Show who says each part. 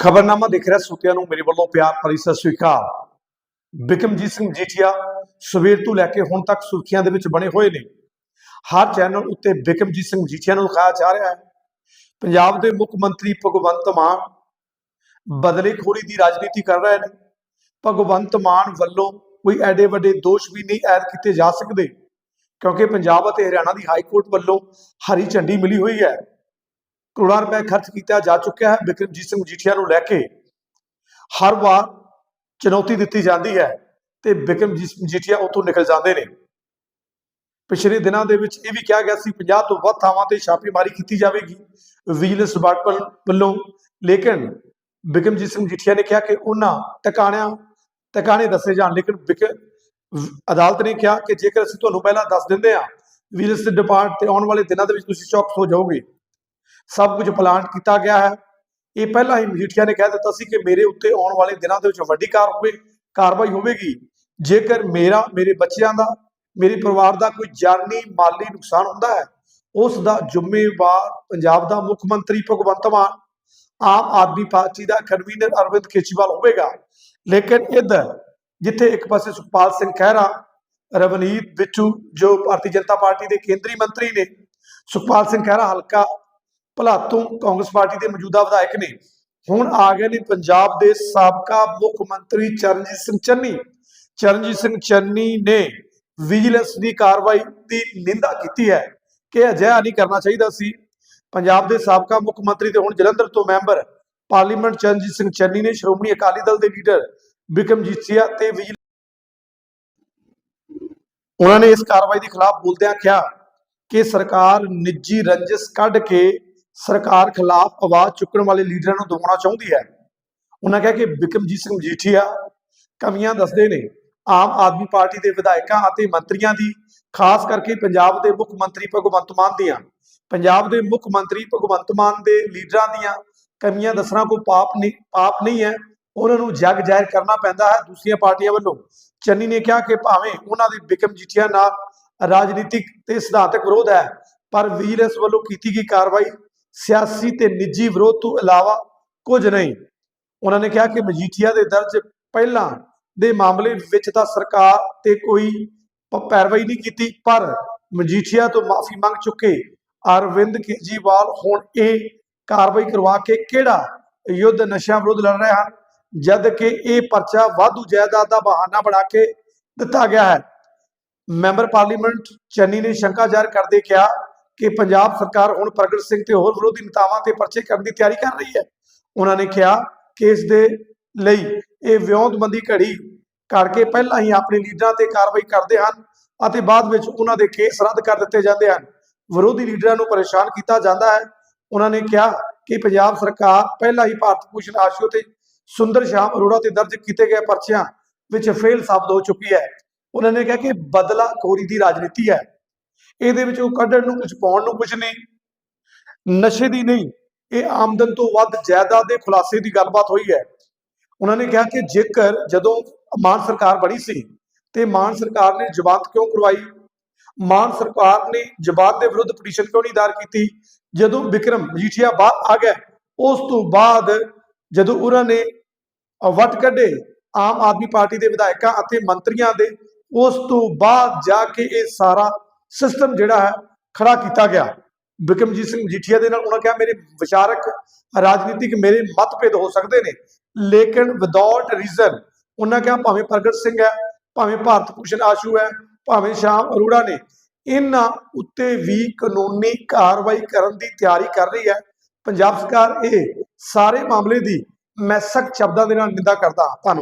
Speaker 1: ਖਬਰਨਾਮਾ ਦੇਖ ਰਿਹਾ ਸਰੋਤਿਆਂ ਨੂੰ ਮੇਰੇ ਵੱਲੋਂ ਪਿਆਰ ਭਰੀ ਸਤਿ ਸ੍ਰੀ ਅਕਾਲ। ਬਿਕਮਜੀਤ ਸਿੰਘ ਜੀਠੀਆ ਸਵੇਰ ਤੋਂ ਲੈ ਕੇ ਹੁਣ ਤੱਕ ਸੁਰਖੀਆਂ ਦੇ ਵਿੱਚ ਬਣੇ ਹੋਏ ਨੇ। ਹਰ ਚੈਨਲ ਉੱਤੇ ਬਿਕਮਜੀਤ ਸਿੰਘ ਜੀਠੀਆ ਨੂੰ ਦਿਖਾਇਆ ਜਾ ਰਿਹਾ ਹੈ। ਪੰਜਾਬ ਦੇ ਮੁੱਖ ਮੰਤਰੀ ਭਗਵੰਤ ਮਾਨ ਬਦਲੇਖੋਰੀ ਦੀ ਰਾਜਨੀਤੀ ਕਰ ਰਹੇ ਨੇ। ਭਗਵੰਤ ਮਾਨ ਵੱਲੋਂ ਕੋਈ ਐਡੇ ਵੱਡੇ ਦੋਸ਼ ਵੀ ਨਹੀਂ ਐਡ ਕੀਤੇ ਜਾ ਸਕਦੇ, ਕਿਉਂਕਿ ਪੰਜਾਬ ਅਤੇ ਹਰਿਆਣਾ ਦੀ ਹਾਈ ਕੋਰਟ ਵੱਲੋਂ ਹਰੀ ਝੰਡੀ ਮਿਲੀ ਹੋਈ ਹੈ। ਕਰੋੜਾਂ ਰੁਪਏ ਖਰਚ ਕੀਤਾ ਜਾ ਚੁੱਕਿਆ ਹੈ। ਬਿਕਰਮਜੀਤ ਸਿੰਘ ਮਜੀਠੀਆ ਨੂੰ ਲੈ ਕੇ ਹਰ ਵਾਰ ਚੁਣੌਤੀ ਦਿੱਤੀ ਜਾਂਦੀ ਹੈ ਤੇ ਬਿਕਰਮਜੀਤ ਸਿੰਘ ਮਜੀਠੀਆ ਉੱਥੋਂ ਨਿਕਲ ਜਾਂਦੇ ਨੇ। ਪਿਛਲੇ ਦਿਨਾਂ ਦੇ ਵਿੱਚ ਇਹ ਵੀ ਕਿਹਾ ਗਿਆ ਸੀ 50 ਤੋਂ ਵੱਧ ਥਾਵਾਂ ਤੇ ਛਾਪੇਮਾਰੀ ਕੀਤੀ ਜਾਵੇਗੀ। ਵਿਜੀਲੈਂਸ ਡਿਪਾਰਟਮੈਂਟ ਵੱਲੋਂ ਲੇਕਿਨ ਬਿਕਰਮਜੀਤ ਸਿੰਘ ਮਜੀਠੀਆ ਨੇ ਕਿਹਾ ਕਿ ਉਹਨਾਂ ਟਿਕਾਣਿਆਂ ਟਿਕਾਣੇ ਦੱਸੇ ਜਾਣ, ਲੇਕਿਨ ਅਦਾਲਤ ਨੇ ਕਿਹਾ ਕਿ ਜੇਕਰ ਅਸੀਂ ਤੁਹਾਨੂੰ ਪਹਿਲਾਂ ਦੱਸ ਦਿੰਦੇ ਹਾਂ, ਵਿਜੀਲੈਂਸ ਡਿਪਾਰਟ ਤੇ ਆਉਣ ਵਾਲੇ ਦਿਨਾਂ ਦੇ ਵਿੱਚ ਤੁਸੀਂ ਚੌਕਸ ਹੋ ਜਾਓਗੇ। ਸਭ ਕੁਝ ਪਲਾਨ ਕੀਤਾ ਗਿਆ ਹੈ। ਇਹ ਪਹਿਲਾਂ ਹੀ ਮਜੀਠੀਆ ਨੇ ਕਹਿ ਦਿੱਤਾ ਸੀ ਕਿ ਮੇਰੇ ਉੱਤੇ ਆਉਣ ਵਾਲੇ ਦਿਨਾਂ ਦੇ ਵਿੱਚ ਵੱਡੀ ਕਾਰ ਹੋਵੇ, ਕਾਰਵਾਈ ਹੋਵੇਗੀ। ਜੇਕਰ ਮੇਰਾ, ਮੇਰੇ ਬੱਚਿਆਂ ਦਾ, ਮੇਰੇ ਪਰਿਵਾਰ ਦਾ ਕੋਈ ਜਾਨੀ ਮਾਲੀ ਨੁਕਸਾਨ ਹੁੰਦਾ ਹੈ, ਉਸ ਦਾ ਜ਼ਿੰਮੇਵਾਰ ਪੰਜਾਬ ਦਾ ਮੁੱਖ ਮੰਤਰੀ ਭਗਵੰਤ ਮਾਨ, ਆਮ ਆਦਮੀ ਪਾਰਟੀ ਦਾ ਕਨਵੀਨਰ ਅਰਵਿੰਦ ਕੇਜਰੀਵਾਲ ਹੋਵੇਗਾ। ਲੇਕਿਨ ਇੱਧਰ, ਜਿੱਥੇ ਇੱਕ ਪਾਸੇ ਸੁਖਪਾਲ ਸਿੰਘ ਖਹਿਰਾ, ਰਵਨੀਤ ਬਿੱਟੂ, ਜੋ ਭਾਰਤੀ ਜਨਤਾ ਪਾਰਟੀ ਦੇ ਕੇਂਦਰੀ ਮੰਤਰੀ ਨੇ, ਸੁਖਪਾਲ ਸਿੰਘ ਖਹਿਰਾ ਹਲਕਾ ਭਲਾਤੋਂ ਕਾਂਗਰਸ ਪਾਰਟੀ ਦੇ ਮੌਜੂਦਾ ਵਿਧਾਇਕ ਨੇ। ਹੁਣ ਆ ਗਏ ਨੇ ਪੰਜਾਬ ਦੇ ਸਾਬਕਾ ਮੁੱਖ ਮੰਤਰੀ ਚਰਨਜੀਤ ਸਿੰਘ ਚੰਨੀ। ਚਰਨਜੀਤ ਸਿੰਘ ਚੰਨੀ ਨੇ ਵਿਜੀਲੈਂਸ ਦੀ ਕਾਰਵਾਈ ਦੀ ਨਿੰਦਾ ਕੀਤੀ ਹੈ ਕਿ ਅਜਿਹਾ ਨਹੀਂ ਕਰਨਾ ਚਾਹੀਦਾ ਸੀ। ਪੰਜਾਬ ਦੇ ਸਾਬਕਾ ਮੁੱਖ ਮੰਤਰੀ ਤੇ ਹੁਣ ਜਲੰਧਰ ਤੋਂ ਮੈਂਬਰ ਪਾਰਲੀਮੈਂਟ ਚਰਨਜੀਤ ਸਿੰਘ ਚੰਨੀ ਨੇ ਸ਼੍ਰੋਮਣੀ ਅਕਾਲੀ ਦਲ ਦੇ ਲੀਡਰ ਬਿਕਮਜੀਤ ਸਿਆ ਤੇ ਉਹਨਾਂ ਨੇ ਇਸ ਕਾਰਵਾਈ ਦੇ ਖਿਲਾਫ ਬੋਲਦਿਆਂ ਕਿਹਾ ਕਿ ਸਰਕਾਰ ਨਿੱਜੀ ਰੰਜਿਸ਼ ਕੱਢ ਕੇ ਸਰਕਾਰ ਖਿਲਾਫ ਆਵਾਜ਼ ਚੁੱਕਣ ਵਾਲੇ ਲੀਡਰਾਂ ਨੂੰ ਦਬਾਉਣਾ ਚਾਹੁੰਦੀ ਹੈ। ਉਹਨਾਂ ਕਿਹਾ ਕਿ ਬਿਕਮਜੀਤ ਸਿੰਘ ਮਜੀਠੀਆ ਕਮੀਆਂ ਦੱਸਦੇ ਨੇ, ਆਮ ਆਦਮੀ ਪਾਰਟੀ ਦੇ ਵਿਧਾਇਕਾਂ ਅਤੇ ਮੰਤਰੀਆਂ ਦੀ, ਖਾਸ ਕਰਕੇ ਪੰਜਾਬ ਦੇ ਮੁੱਖ ਮੰਤਰੀ ਭਗਵੰਤ ਮਾਨ ਦੀਆਂ। ਪੰਜਾਬ ਦੇ ਮੁੱਖ ਮੰਤਰੀ ਭਗਵੰਤ ਮਾਨ ਦੇ ਲੀਡਰਾਂ ਦੀਆਂ ਕਮੀਆਂ ਦੱਸਣਾ ਕੋਈ ਪਾਪ ਨਹੀਂ ਪਾਪ ਨਹੀਂ ਹੈ। ਉਹਨਾਂ ਨੂੰ ਜਗ ਜ਼ਾਹਿਰ ਕਰਨਾ ਪੈਂਦਾ ਹੈ ਦੂਸਰੀਆਂ ਪਾਰਟੀਆਂ ਵੱਲੋਂ। ਚੰਨੀ ਨੇ ਕਿਹਾ ਕਿ ਭਾਵੇਂ ਉਹਨਾਂ ਦੇ ਬਿਕਮ ਜੀਠੀਆ ਨਾਲ ਰਾਜਨੀਤਿਕ ਤੇ ਸਿਧਾਂਤਕ ਵਿਰੋਧ ਹੈ, ਪਰ ਵਿਜੀਲੈਂਸ ਵੱਲੋਂ ਕੀਤੀ ਗਈ ਕਾਰਵਾਈ ਸਿਆਸੀ ਤੇ ਨਿੱਜੀ ਵਿਰੋਧ ਤੋਂ ਇਲਾਵਾ ਕੁਝ ਨਹੀਂ। ਉਹਨਾਂ ਨੇ ਕਿਹਾ ਕਿ ਮਜੀਠੀਆ ਦੇ ਦਰਜ ਪਹਿਲਾਂ ਦੇ ਮਾਮਲੇ ਵਿੱਚ ਤਾਂ ਸਰਕਾਰ ਤੇ ਕੋਈ ਪੈਰਵਾਈ ਨਹੀਂ ਕੀਤੀ, ਪਰ ਮਜੀਠੀਆ ਤੋਂ ਮਾਫੀ ਮੰਗ ਚੁੱਕੇ। ਅਰਵਿੰਦ ਕੇਜਰੀਵਾਲ ਹੁਣ ਇਹ ਕਾਰਵਾਈ ਕਰਵਾ ਕੇ ਕਿਹੜਾ ਯੁੱਧ ਨਸ਼ਿਆਂ ਵਿਰੁੱਧ ਲੜ ਰਹੇ ਹਨ, ਜਦ ਕਿ ਇਹ ਪਰਚਾ ਵਾਧੂ ਜਾਇਦਾਦ ਦਾ ਬਹਾਨਾ ਬਣਾ ਕੇ ਦਿੱਤਾ ਗਿਆ ਹੈ। ਮੈਂਬਰ ਪਾਰਲੀਮੈਂਟ ਚੰਨੀ ਨੇ ਸ਼ੰਕਾ ਜ਼ਾਹਰ ਕਰਦੇ ਕਿਹਾ ਕਿ ਪੰਜਾਬ ਸਰਕਾਰ ਹੁਣ ਪ੍ਰਗਟ ਸਿੰਘ ਤੇ ਹੋਰ ਵਿਰੋਧੀ ਨੇਤਾਵਾਂ ਤੇ ਪਰਚੇ ਕਰਨ ਦੀ ਤਿਆਰੀ ਕਰ ਰਹੀ ਹੈ। ਉਹਨਾਂ ਨੇ ਕਿਹਾ ਕਿ ਇਸ ਦੇ ਲਈ ਇਹ ਵਿਉਂਤਬੰਦੀ ਘੜੀ ਕਰਕੇ ਪਹਿਲਾਂ ਹੀ ਆਪਣੇ ਲੀਡਰਾਂ ਤੇ ਕਾਰਵਾਈ ਕਰਦੇ ਹਨ ਅਤੇ ਬਾਅਦ ਵਿੱਚ ਉਹਨਾਂ ਦੇ ਕੇਸ ਰੱਦ ਕਰ ਦਿੱਤੇ ਜਾਂਦੇ ਹਨ। ਵਿਰੋਧੀ ਲੀਡਰਾਂ ਨੂੰ ਪਰੇਸ਼ਾਨ ਕੀਤਾ ਜਾਂਦਾ ਹੈ। ਉਹਨਾਂ ਨੇ ਕਿਹਾ ਕਿ ਪੰਜਾਬ ਸਰਕਾਰ ਪਹਿਲਾਂ ਹੀ ਭਾਰਤ ਭੂਸ਼ਣ ਆਸ਼ੂ ਤੇ ਸੁੰਦਰ ਸ਼ਾਮ ਅਰੋੜਾ ਤੇ ਦਰਜ ਕੀਤੇ ਗਏ ਪਰਚਿਆਂ ਵਿੱਚ ਫੇਲ ਸਾਬਤ ਹੋ ਚੁੱਕੀ ਹੈ। ਉਹਨਾਂ ਨੇ ਕਿਹਾ ਕਿ ਬਦਲਾ ਖੋਰੀ ਦੀ ਰਾਜਨੀਤੀ ਹੈ। ਇਹਦੇ ਵਿੱਚ ਉਹ ਕੱਢਣ ਨੂੰ ਕੁਝ ਪਾਉਣ ਨੂੰ ਕੁਝ ਨਹੀਂ। ਨਸ਼ੇ ਦੀ ਨਹੀਂ ਇਹ ਆਮਦਨ ਤੋਂ ਵੱਧ ਜਾਇਦਾਦ ਦੇ ਖੁਲਾਸੇ ਦੀ ਗੱਲਬਾਤ ਹੋਈ ਹੈ। ਉਹਨਾਂ ਨੇ ਕਿਹਾ ਕਿ ਜੇਕਰ ਜਦੋਂ ਮਾਨ ਸਰਕਾਰ ਬਣੀ ਸੀ ਤੇ ਮਾਨ ਸਰਕਾਰ ਨੇ ਜ਼ਮਾਨਤ ਕਿਉਂ ਕਰਵਾਈ? ਮਾਨ ਸਰਕਾਰ ਨੇ ਜ਼ਮਾਨਤ ਦੇ ਵਿਰੁੱਧ ਪਟੀਸ਼ਨ ਕਿਉਂ ਨਹੀਂ ਦਾਇਰ ਕੀਤੀ? ਜਦੋਂ ਵਿਕਰਮ ਮਜੀਠੀਆ ਬਾਹਰ ਆ ਗਿਆ ਉਸ ਤੋਂ ਬਾਅਦ ਜਦੋਂ ਉਹਨਾਂ ਨੇ ਅ, ਵੱਟ ਕੱਢੇ ਆਮ ਆਦਮੀ ਪਾਰਟੀ ਦੇ ਵਿਧਾਇਕਾਂ ਅਤੇ ਮੰਤਰੀਆਂ ਦੇ ਉਸ ਤੋਂ ਬਾਅਦ ਜਾ ਕੇ ਇਹ ਸਾਰਾ ਸਿਸਟਮ ਜਿਹੜਾ ਹੈ ਖੜਾ ਕੀਤਾ ਗਿਆ। ਬਿਕਮਜੀਤ ਸਿੰਘ ਮਜੀਠੀਆ ਦੇ ਨਾਲ ਉਹਨਾਂ ਕਿਹਾ, ਮੇਰੇ ਵਿਚਾਰਕ ਰਾਜਨੀਤਿਕ ਮੇਰੇ ਮਤਭੇਦ ਹੋ ਸਕਦੇ ਨੇ, ਲੇਕਿਨ ਵਿਦਆਊਟ ਰੀਜ਼ਨ ਉਹਨਾਂ ਕਿਹਾ, ਭਾਵੇਂ ਪ੍ਰਗਟ ਸਿੰਘ ਹੈ, ਭਾਵੇਂ ਭਾਰਤ ਭੂਸ਼ਣ ਆਸ਼ੂ ਹੈ, ਭਾਵੇਂ ਸ਼ਾਮ ਅਰੋੜਾ ਨੇ, ਇਹਨਾਂ ਉੱਤੇ ਵੀ ਕਾਨੂੰਨੀ ਕਾਰਵਾਈ ਕਰਨ ਦੀ ਤਿਆਰੀ ਕਰ ਰਹੀ ਹੈ। ਪੰਜਾਬ ਸਰਕਾਰ ਇਹ ਸਾਰੇ ਮਾਮਲੇ ਦੀ ਮੈਂ ਸਖਤ ਸ਼ਬਦਾਂ ਦੇ ਨਾਲ ਨਿੰਦਾ ਕਰਦਾ ਹਾਂ। ਧੰਨਵਾਦ।